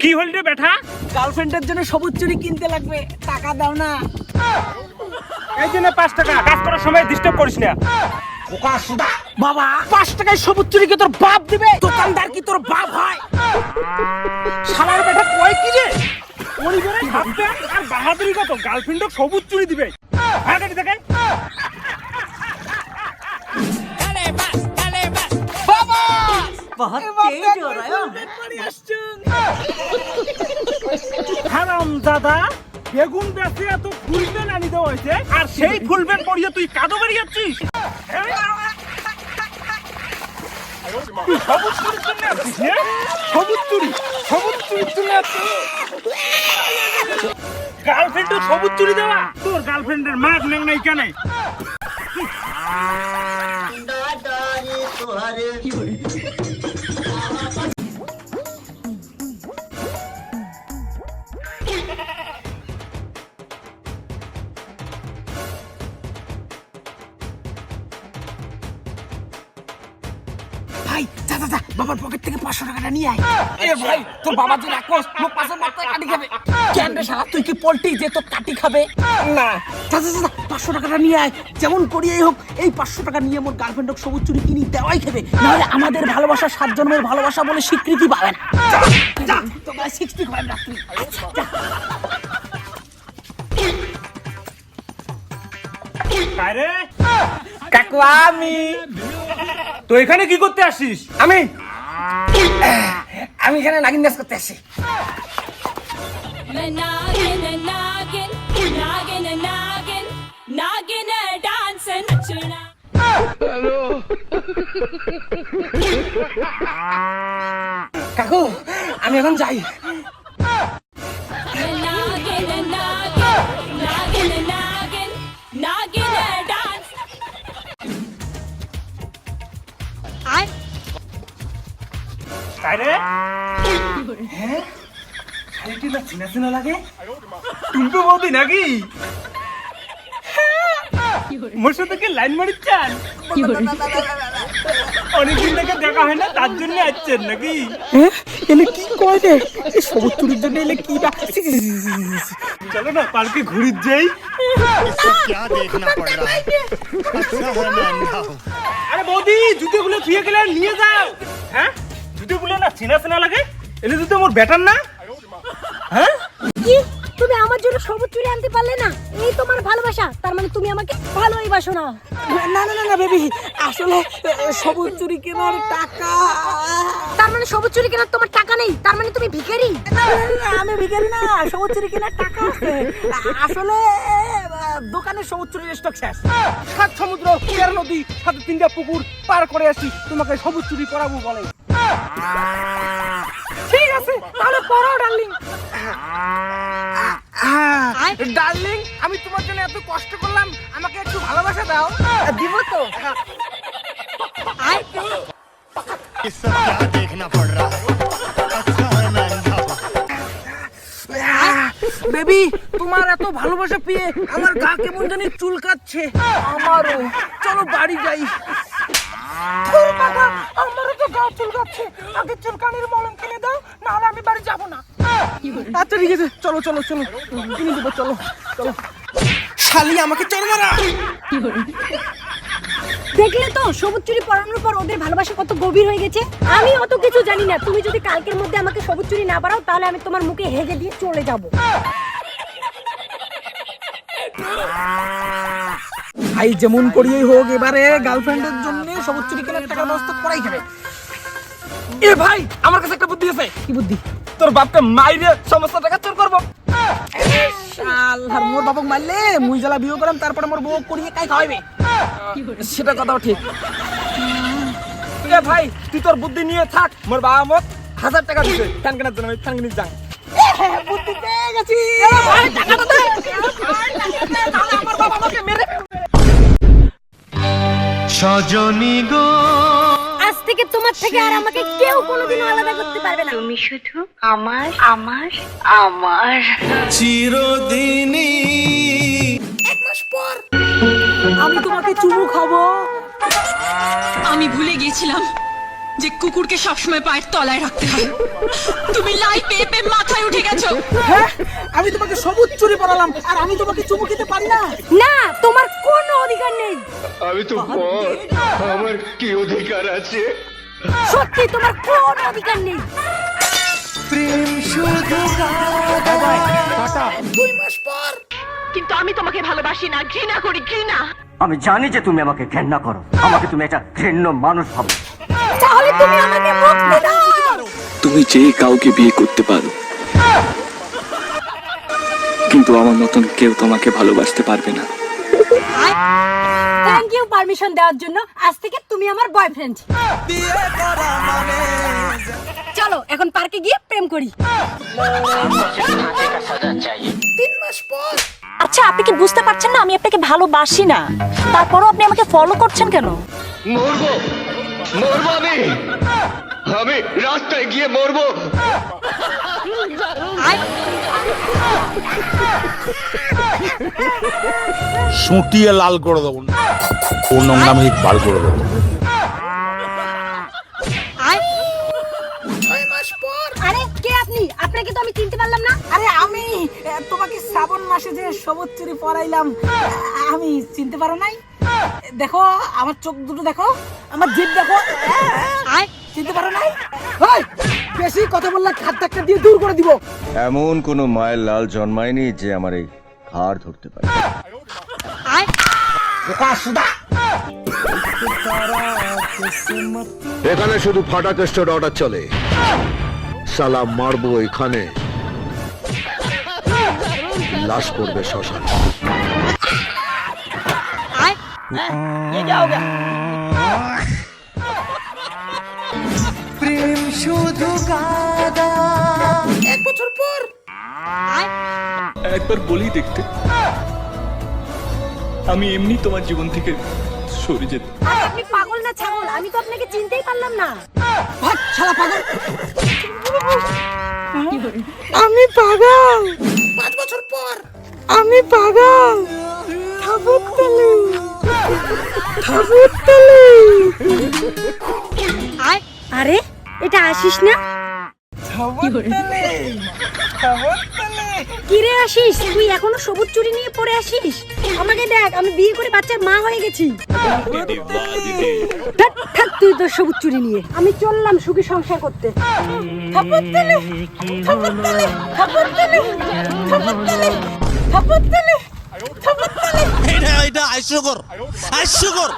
কি হল রে বেটা? গার্লফ্রেন্ডের জন্য সবুজ চুরি কিনতে লাগবে। টাকা দাও না। এই জন্য পাঁচ টাকা। কাজ করার সময় ডিস্টার্ব করিস না। বাবা পাঁচ টাকায় সবুজ চুরি কি তোর বাপ দিবে? দোকানদার কি তোর বাপ হয়? শালার বেটা কয় কি রে? পরিবারে হাফ আর বাহাদুরি কত? গার্লফ্রেন্ডও সবুজ চুরি দিবে। হ্যাঁ গাড়ি बहुत এবার तेज দেখো, हो रहा है ফুলবেট বাড়ি আসছেন। হারাম দাদা বেগুন বেচে এত ফুলবেন আনি দেওয়া হয়েছে আর সেই ফুলবেন পড়িয়ে তুই কাদো বেরিয়েছিস তুই সবুজ চুরির জন্য আসছিস হ্যাঁ? সবুজ চুরি সবুজ চুরির জন্য আসছিস গার্লফ্রেন্ড সবুজ চুরি দেওয়া তোর গার্লফ্রেন্ডের মাগ নেই নাই কেন ভাই যা যা যা বাবার পকেট থেকে পাঁচশো টাকাটা নিয়ে আয়। এ ভাই তোর বাবা যদি রাখোস মোক পাঁচশো টাকা কাটি খাবে। কেন রে শালা তুই কি পোল্ট্রি যে তোর কাটি খাবে? না। যা যা যা, পাঁচশো টাকাটা নিয়ে আয়। যেমন করিয়েই হোক এই পাঁচশো টাকা নিয়ে মোর গার্লফ্রেন্ডক সবুজ চুরি কিনি দেওয়াই খাবে নাহলে আমাদের ভালোবাসা সাত জন্মের ভালোবাসা বলে স্বীকৃতি পাবে না। যা, যা তোমরা সিক্সটি আরে কাকু আমি। তো এখানে কি করতে আসিস? আমি? আমি এখানে নাগিন নাচ করতে আসি। কাকু আমি এখন যাই। আরে হ্যাঁ শাড়িটি না চিনা চিনা লাগে টুম্পু বৌদি নাকি মোর সাথে কি লাইন মারির চান অনেকদিন থেকে দেখা হয় না তার জন্য আসছেন নাকি এলে কি কয় রে এই সবুজ চুরির জন্য এলে কি বা ছি, ছি, ছি, ছি, ছি, ছি। চলো না পার্কে ঘুরির যাই इसको क्या देखना पड़ रहा है अच्छा है मैं अंधा हूँ আরে বৌদি জুতোগুলো ধুয়ে গেলে আর নিয়ে যাও হ্যাঁ জুতোগুলো না চেনা চেনা লাগে? এলে জুতো আমার ব্যাটার না? হ্যাঁ? কি? তুমি আমার জন্য সবুজ চুরি আনতে পারলে না? এই তোমার ভালোবাসা। তার মানে তুমি আমাকে ভালোই বাসো না। না না না বেবি আসলে সবুজ চুরি কেনার টাকা। তার মানে সবুজ চুরি কেনার তোমার টাকা নেই? তার মানে তুমি ভিখারি? আমি ভিখারি না সবুজ চুরি কেনার টাকা আছে। আসলে সবুজ চুরির স্টক শেষ। সাত সমুদ্র তেরো নদী সাথে তিনটা পুকুর পার করে আসি তোমাকে সবুজ চুরি করাবো বলে। ঠিক আছে তাহলে পড়াও ডার্লিং। ডার্লিং আমি তোমার জন্য এত কষ্ট করলাম আমাকে একটু ভালোবাসা দাও। হ্যাঁ, দিব তো। বেবি তোমার এত ভালোবাসা পেয়ে আমার গা কেমন জানি চুলকাচ্ছে। আমারও। চলো বাড়ি যাই। আমারও তো গা চুলকাচ্ছে আগে চুলকানির মলম কিনে দাও নাহলে আমি বাড়ি যাব না। আচ্ছা ঠিক আছে চলো চলো চলো। কিনে দেবো চলো চলো। শালি আমাকে চল মারা। দেখলে তো সবুজ চুরি পরানোর পর ওদের ভালোবাসা কত গভীর হয়ে গেছে? আমি অত কিছু জানি না। তুমি যদি কালকের মধ্যে আমাকে সবুজ চুরি না পারাও তাহলে আমি তোমার মুখে হেগে দিয়ে চলে যাব। ভাই যেমন করিয়েই হোক এবারে গার্লফ্রেন্ডের জন্য সবুজ চুরি কেনার টাকা ব্যবস্থা করাই খাবে এ ভাই আমার কাছে একটা বুদ্ধি আছে। কি বুদ্ধি? তোর বাপকে মাইরে সমস্ত টাকা চোর করব। শালার মোর বাপক মারলে মুই জ্বালা বিয়ে করাম তারপরে মোর বউ করিয়ে কাই খাওয়াইবে। সেটা কথাও ঠিক। এ ভাই তুই তোর বুদ্ধি নিয়ে থাক মোর বাবা মোক হাজার টাকা দিছে ফ্যান কেনার জন্য ফ্যান কিনে যাই। বুদ্ধি পেয়ে গেছি। টাকাটা দে। আমার বাবা আমাকে মেরে সজনী গো। আজ থেকে তোমার থেকে আর আমাকে কেউ কোনোদিন আলাদা করতে পারবে না। তুমি শুধু আমার আমার আমার। এক মাস পর আমি তোমাকে চুমু খাব। আমি ভুলে গিয়েছিলাম। যে কুকুরকে সবসময় পায়ের তলায় রাখতে হয়। তুমি লাই পেয়ে পেয়ে মাথায় উঠে গেছো। হ্যাঁ আমি তোমাকে সবুজ চুরি পরালাম আর আমি তোমাকে চুমু খেতে পারি না। না তোমার কোনো অধিকার নেই। আমি তো পর আমার কি অধিকার আছে? সত্যি তোমার কোনো অধিকার নেই। দুই মাস পর। কিন্তু আমি তোমাকে ভালোবাসি না ঘৃণা করি ঘৃণা। আমি জানি যে তুমি আমাকে ঘেন্না করো। আমাকে তুমি একটা ঘৃণ্য মানুষ ভাবো। তাহলে তুমি আমাকে মুক্তি দাও। তুমি যে কাউকে বিয়ে করতে পারো। কিন্তু আমার মতন কেউ তোমাকে ভালোবাসতে পারবে না। থ্যাংক ইউ পারমিশন দেওয়ার জন্য। আজ থেকে তুমি আমার বয়ফ্রেন্ড চলো এখন পার্কে গিয়ে প্রেম করি। তিন মাস পর। আচ্ছা আপনি কি বুঝতে পারছেন না? আমি আপনাকে ভালোবাসি না। তারপরও আপনি আমাকে ফলো করছেন কেন? মরবো। মরবো আমি? আমি রাস্তায় গিয়ে মরবো। সুটিয়ে লাল করে দেবো। ও নোংরামি বার করে দেবো। ছয় মাস পর। আরে কে আপনি? আপনাকে তো আমি চিনতে পারলাম না। আরে আমি তোমাকে শ্রাবণ মাসে যে সবুজ চুরি পরাইলাম আমি চিনতে পারো নাই? দেখো আমার চোখ দুটো দেখো আমার জিভ দেখো। চিনতে পারো নাই? বেশি কথা বললে খাট ধাক্কা দিয়ে দূর করে দিব। এমন কোনো মায়ের লাল জন্মায়নি যে আমার এই ঘাড় ধরতে পারে। এখানে শুধু ফাটা কেস্টের অর্ডার চলে। সালা মারবো এখানে। লাশ করবে শ্মশান। এক বছর পর একবার বলি দেখতে আমি এমনি তোমার জীবন থেকে সরে যেত আপনি পাগল না ছাগল আমি তো আপনাকে চিনতেই পারলাম না পাগল আমি পাগল পাঁচ বছর পর আমি পাগল থাবুক তালি থাবুক তালি আরে এটা আসিস না? কিরে আসিস? তুই এখনও সবুজ চুরি নিয়ে পড়ে আসিস? আমাকে দেখ আমি বিয়ে করে বাচ্চার মা হয়ে গেছি। থাক তুই তোর সবুজ চুরি নিয়ে। আমি চললাম সুখী সংসার করতে। এটা এটা হাস্যকর হাস্যকর